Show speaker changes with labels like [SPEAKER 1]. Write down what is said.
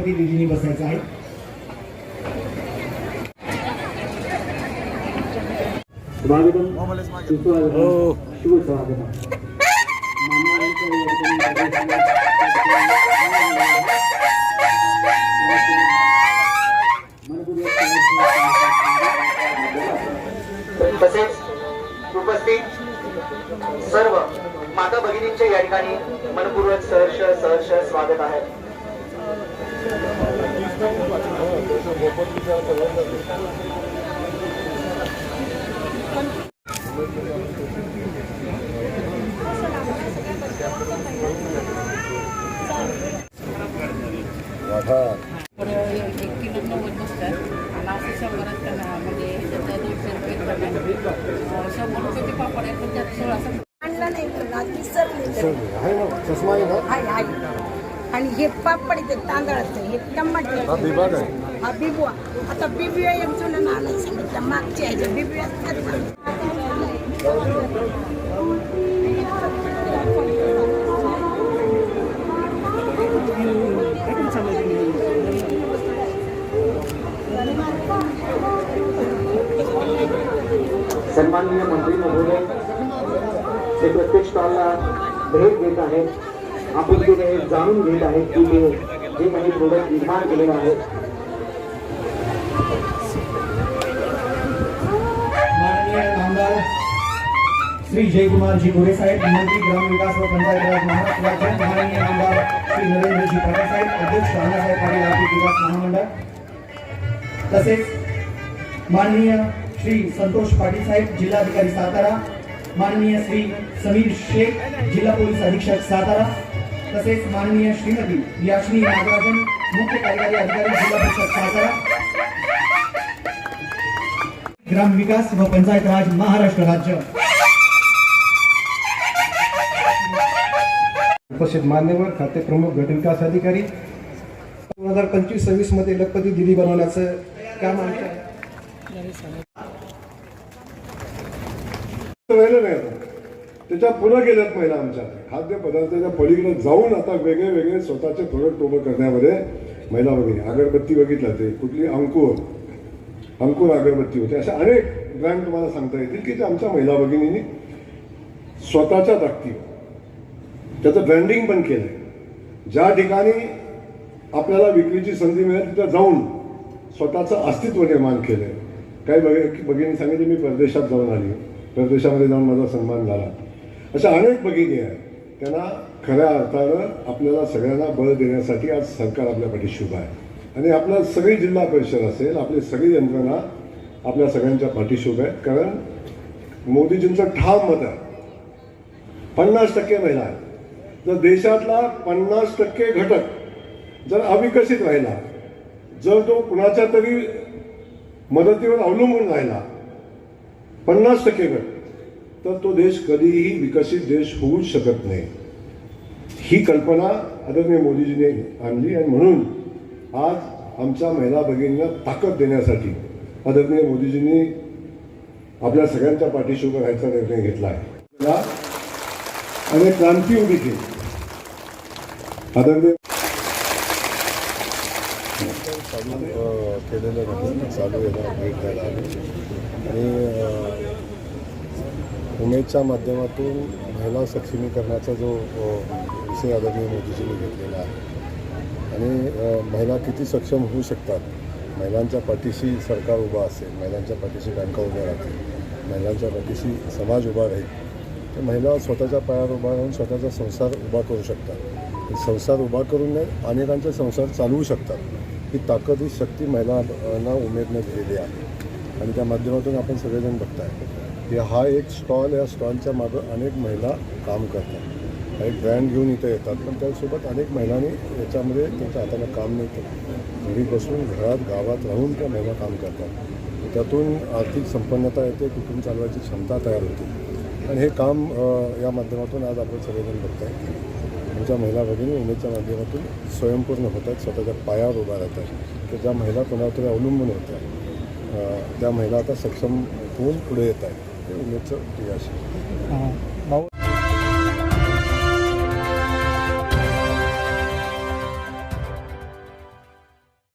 [SPEAKER 1] गणपती दिदींनी बसायचं आहे? स्वागतम.
[SPEAKER 2] तसेच उपस्थित सर्व माता भगिनींचे या ठिकाणी मनपूर्वक सहर्ष सहर्ष स्वागत आहे.
[SPEAKER 3] आणलं नाही विसरली हाय हाय आणि हे पापड ते तांदळाचं हे टमाटर हा बिबुआ. आता बिबिया एक जुनं नाणं सांगितलं मागच्या ह्याच्या बिबिया
[SPEAKER 2] सन्माननीय मंत्री महोदय हे प्रत्येक स्टॉलला भेट देत आहेत. आपण ते काही जाणून घेत आहेत की ते जे काही प्रोडक्ट निर्माण केलेलं आहे.
[SPEAKER 1] माननीय आमदार श्री जयकुमारजी गोरे साहेब मंत्री ग्रामविकास व पंचायत राज महाराष्ट्राचे माननीय आमदार श्री नरेंद्रजी पाटील साहेब अध्यक्ष अण्णासाहेब पाटील आर्थिक विकास महामंडळ तसेच माननीय श्री संतोष पाटील साहेब जिल्हाधिकारी सातारा माननीय श्री समीर शेख जिल्हा पोलीस अधीक्षक सातारा तसेच माननीय श्रीमती याश्नी नागराजन मुख्य कार्यकारी अधिकारी जिल्हा परिषद सातारा ग्रामविकास व पंचायत राज महाराष्ट्र राज्य.
[SPEAKER 4] उपस्थित मान्यवर खाते प्रमुख गट विकास अधिकारी दोन हजार पंचवीस सव्वीसमध्ये लखपती दिदी बनवण्याचं काम आमच्या
[SPEAKER 5] त्याच्या पुढं गेल्यात पहिला आमच्या. खाद्यपदार्थाच्या पलीकडे जाऊन आता वेगळे वेगळे स्वतःचे प्रोडक्ट उभं करण्यामध्ये महिला वगैरे अगरबत्ती बघितलं ते. कुठली अंकुर. अंकुर अगरबत्ती होती. अशा अनेक ब्रँड तुम्हाला सांगता येतील की ते आमच्या महिला भगिनींनी स्वतःच्या ताकदीवर त्याचं ब्रँडिंग पण केलं आहे ज्या ठिकाणी आपल्याला विक्रीची संधी मिळेल तिथं जाऊन स्वतःचं अस्तित्व निर्माण आहे काही बघ भगिनी सांगितले मी परदेशात जाऊन आली. परदेशामध्ये जाऊन माझा सन्मान झाला. अशा अनेक भगिनी आहेत. त्यांना खऱ्या अर्थानं आपल्याला सगळ्यांना बळ देण्यासाठी आज सरकार आपल्या पाठीशी उभं आहे. आणि आपलं सगळी जिल्हा परिषद असेल आपली सगळी यंत्रणा आपल्या सगळ्यांच्या पाठीशी आहेत. कारण मोदीजींचं ठाम मत आहे. पन्नास टक्के महिला आहेत. जर देशातला पन्नास टक्के घटक जर अविकसित राहिला जर तो कुणाच्या तरी मदतीवर अवलंबून राहिला पन्नास टक्के घट तर तो देश कधीही विकसित देश होऊच शकत नाही. ही कल्पना आदरणीय मोदीजीने आणली आणि म्हणून आज आमच्या महिला भगिनींना ताकद देण्यासाठी आदरणीय मोदीजींनी आपल्या सगळ्यांच्या पाठीशी उभं राहायचा निर्णय घेतला आहे. आणि क्रांती उभी केली. आदरणीय
[SPEAKER 6] केलेलं चालू आहे भेट द्यायला आणि उमेदच्या माध्यमातून महिला सक्षमीकरणाचा जो विषय आदरणीय मोदीजींनी घेतलेला आहे. आणि महिला किती सक्षम होऊ शकतात? महिलांच्या पाठीशी सरकार उभा असेल महिलांच्या पाठीशी बँका उभ्या राहतील महिलांच्या पाठीशी समाज उभा राहील तर महिला स्वतःच्या पायावर उभा राहून स्वतःचा संसार उभा करू शकतात. संसार उभा करून नाही अनेकांचे संसार चालवू शकतात. ही ताकद ही शक्ती महिलांना उमेदनं दिलेली आहे. आणि त्या माध्यमातून आपण सगळेजण बघताय. की हा एक स्टॉल या स्टॉलच्या मागं अनेक महिला काम करतात. एक ब्रँड घेऊन इथं येतात पण त्यासोबत अनेक महिलांनी याच्यामध्ये त्यांच्या हाताला काम मिळतं घरी बसून घरात गावात राहून त्या महिला काम करतात. त्यातून आर्थिक संपन्नता येते कुटुंब चालवायची क्षमता तयार होते. आणि हे काम या माध्यमातून आज आपण सगळेजण बघताय. आमच्या महिला भगिनी उमेदच्या माध्यमातून स्वयंपूर्ण होत आहेत स्वतःच्या पायावर उभा राहत आहेत की ज्या महिला कोणावर तरी अवलंबून होत्या त्या महिला आता सक्षम होऊन पुढे येत आहेत हे उमेदचं यश आहे.
[SPEAKER 1] भाऊ